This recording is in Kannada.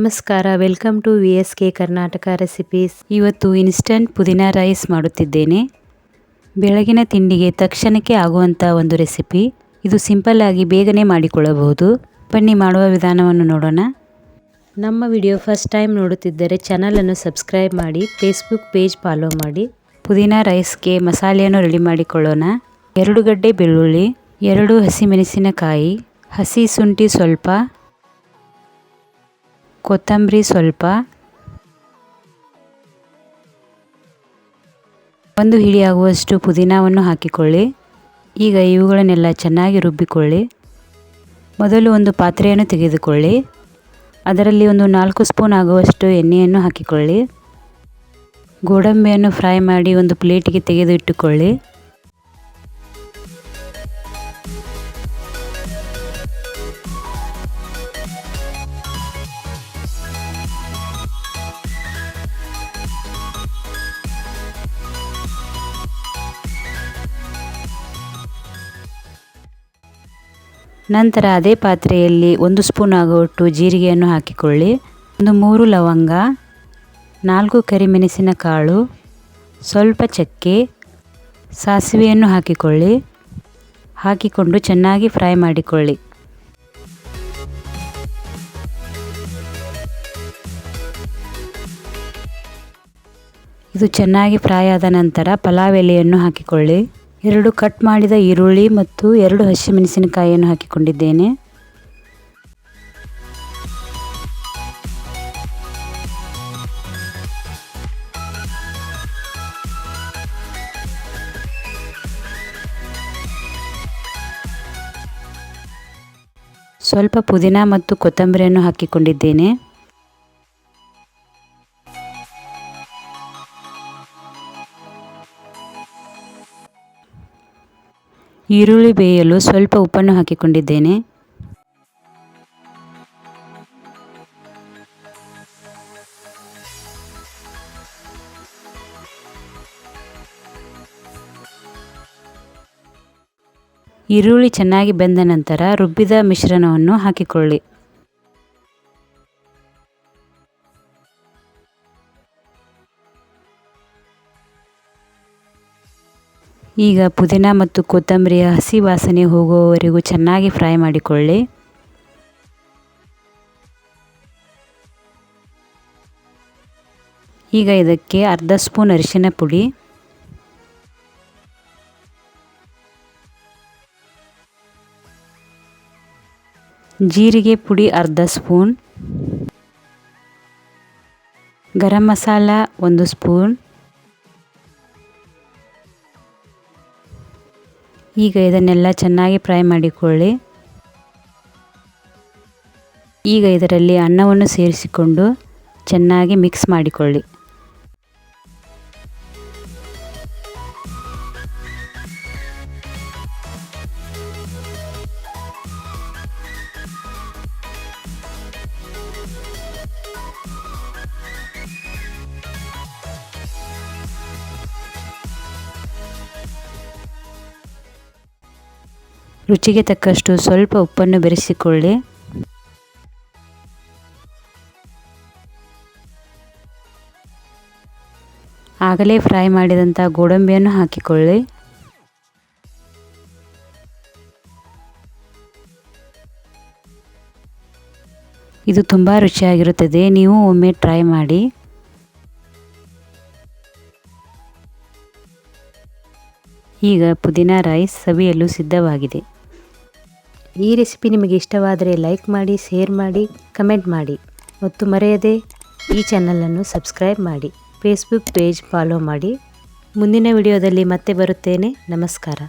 ನಮಸ್ಕಾರ, welcome to V S K Karnataka recipes. ಇವತ್ತು ಇನ್ಸ್ಟಂಟ್ ಪುದೀನ ರೈಸ್ ಮಾಡುತ್ತಿದ್ದೇನೆ. ಬೆಳಗಿನ ತಿಂಡಿಗೆ ತಕ್ಷಣಕ್ಕೆ ಆಗುವಂಥ ಒಂದು ರೆಸಿಪಿ. ಇದು ಸಿಂಪಲ್ ಆಗಿ ಬೇಗನೆ ಮಾಡಿಕೊಳ್ಳಬಹುದು. ಬನ್ನಿ, ಮಾಡುವ ವಿಧಾನವನ್ನು ನೋಡೋಣ. ನಮ್ಮ ವಿಡಿಯೋ ಫಸ್ಟ್ ಟೈಮ್ ನೋಡುತ್ತಿದ್ದರೆ ಚಾನಲನ್ನು ಸಬ್ಸ್ಕ್ರೈಬ್ ಮಾಡಿ, ಫೇಸ್ಬುಕ್ ಪೇಜ್ ಫಾಲೋ ಮಾಡಿ. ಪುದೀನ ರೈಸ್ಗೆ ಮಸಾಲೆಯನ್ನು ರೆಡಿ ಮಾಡಿಕೊಳ್ಳೋಣ. ಎರಡು ಗಡ್ಡೆ ಬೆಳ್ಳುಳ್ಳಿ, ಎರಡು ಹಸಿಮೆಣಸಿನಕಾಯಿ, ಹಸಿ ಶುಂಠಿ ಸ್ವಲ್ಪ ಕೊತ್ತಂಬರಿ ಸ್ವಲ್ಪ, ಒಂದು ಹಿಡಿಯಾಗುವಷ್ಟು ಪುದೀನವನ್ನು ಹಾಕಿಕೊಳ್ಳಿ. ಈಗ ಇವುಗಳನ್ನೆಲ್ಲ ಚೆನ್ನಾಗಿ ರುಬ್ಬಿಕೊಳ್ಳಿ. ಮೊದಲು ಒಂದು ಪಾತ್ರೆಯನ್ನು ತೆಗೆದುಕೊಳ್ಳಿ. ಅದರಲ್ಲಿ ಒಂದು ನಾಲ್ಕು ಸ್ಪೂನ್ ಆಗುವಷ್ಟು ಎಣ್ಣೆಯನ್ನು ಹಾಕಿಕೊಳ್ಳಿ. ಗೋಡಂಬಿಯನ್ನು ಫ್ರೈ ಮಾಡಿ ಒಂದು ಪ್ಲೇಟಿಗೆ ತೆಗೆದು ಇಟ್ಟುಕೊಳ್ಳಿ. ನಂತರ ಅದೇ ಪಾತ್ರೆಯಲ್ಲಿ ಒಂದು ಸ್ಪೂನ್ ಆಗುವಷ್ಟು ಜೀರಿಗೆಯನ್ನು ಹಾಕಿಕೊಳ್ಳಿ. ಒಂದು ಮೂರು ಲವಂಗ, ನಾಲ್ಕು ಕರಿಮೆಣಸಿನ ಕಾಳು, ಸ್ವಲ್ಪ ಚಕ್ಕೆ, ಸಾಸಿವೆಯನ್ನು ಹಾಕಿಕೊಳ್ಳಿ. ಹಾಕಿಕೊಂಡು ಚೆನ್ನಾಗಿ ಫ್ರೈ ಮಾಡಿಕೊಳ್ಳಿ. ಇದು ಚೆನ್ನಾಗಿ ಫ್ರೈ ಆದ ನಂತರ ಪಲಾವ್ ಎಲೆಯನ್ನು ಹಾಕಿಕೊಳ್ಳಿ. ಎರಡು ಕಟ್ ಮಾಡಿದ ಈರುಳ್ಳಿ ಮತ್ತು ಎರಡು ಹಸಿಮೆಣಸಿನಕಾಯಿಯನ್ನು ಹಾಕಿಕೊಂಡಿದ್ದೇನೆ. ಸ್ವಲ್ಪ ಪುದೀನ ಮತ್ತು ಕೊತ್ತಂಬರಿಯನ್ನು ಹಾಕಿಕೊಂಡಿದ್ದೇನೆ. ಈರುಳ್ಳಿ ಬೇಯಲು ಸ್ವಲ್ಪ ಉಪ್ಪನ್ನು ಹಾಕಿಕೊಂಡಿದ್ದೇನೆ. ಈರುಳ್ಳಿ ಚೆನ್ನಾಗಿ ಬೆಂದ ನಂತರ ರುಬ್ಬಿದ ಮಿಶ್ರಣವನ್ನು ಹಾಕಿಕೊಳ್ಳಿ. ಈಗ ಪುದೀನ ಮತ್ತು ಕೊತ್ತಂಬರಿಯ ಹಸಿ ವಾಸನೆ ಹೋಗುವವರೆಗೂ ಚೆನ್ನಾಗಿ ಫ್ರೈ ಮಾಡಿಕೊಳ್ಳಿ. ಈಗ ಇದಕ್ಕೆ ಅರ್ಧ ಸ್ಪೂನ್ ಅರಿಶಿನ ಪುಡಿ. ಜೀರಿಗೆ ಪುಡಿ ಅರ್ಧ ಸ್ಪೂನ್. ಗರಂ ಮಸಾಲ ಒಂದು ಸ್ಪೂನ್. ಈಗ ಇದನ್ನೆಲ್ಲ ಚೆನ್ನಾಗಿ ಫ್ರೈ ಮಾಡಿಕೊಳ್ಳಿ. ಈಗ ಇದರಲ್ಲಿ ಅನ್ನವನ್ನು ಸೇರಿಸಿಕೊಂಡು ಚೆನ್ನಾಗಿ ಮಿಕ್ಸ್ ಮಾಡಿಕೊಳ್ಳಿ. ರುಚಿಗೆ ತಕ್ಕಷ್ಟು ಸ್ವಲ್ಪ ಉಪ್ಪನ್ನು ಬೆರೆಸಿಕೊಳ್ಳಿ. ಆಗಲೇ ಫ್ರೈ ಮಾಡಿದಂಥ ಗೋಡಂಬಿಯನ್ನು ಹಾಕಿಕೊಳ್ಳಿ. ಇದು ತುಂಬ ರುಚಿಯಾಗಿರುತ್ತದೆ, ನೀವು ಒಮ್ಮೆ ಟ್ರೈ ಮಾಡಿ. ಈಗ ಪುದೀನ ರೈಸ್ ಸವಿಯಲು ಸಿದ್ಧವಾಗಿದೆ. ಈ ರೆಸಿಪಿ ನಿಮಗೆ ಇಷ್ಟವಾದರೆ ಲೈಕ್ ಮಾಡಿ, ಶೇರ್ ಮಾಡಿ, ಕಮೆಂಟ್ ಮಾಡಿ. ಮತ್ತು ಮರೆಯದೆ ಈ ಚಾನಲನ್ನು ಸಬ್ಸ್ಕ್ರೈಬ್ ಮಾಡಿ, ಫೇಸ್ಬುಕ್ ಪೇಜ್ ಫಾಲೋ ಮಾಡಿ. ಮುಂದಿನ ವಿಡಿಯೋದಲ್ಲಿ ಮತ್ತೆ ಬರುತ್ತೇನೆ. ನಮಸ್ಕಾರ.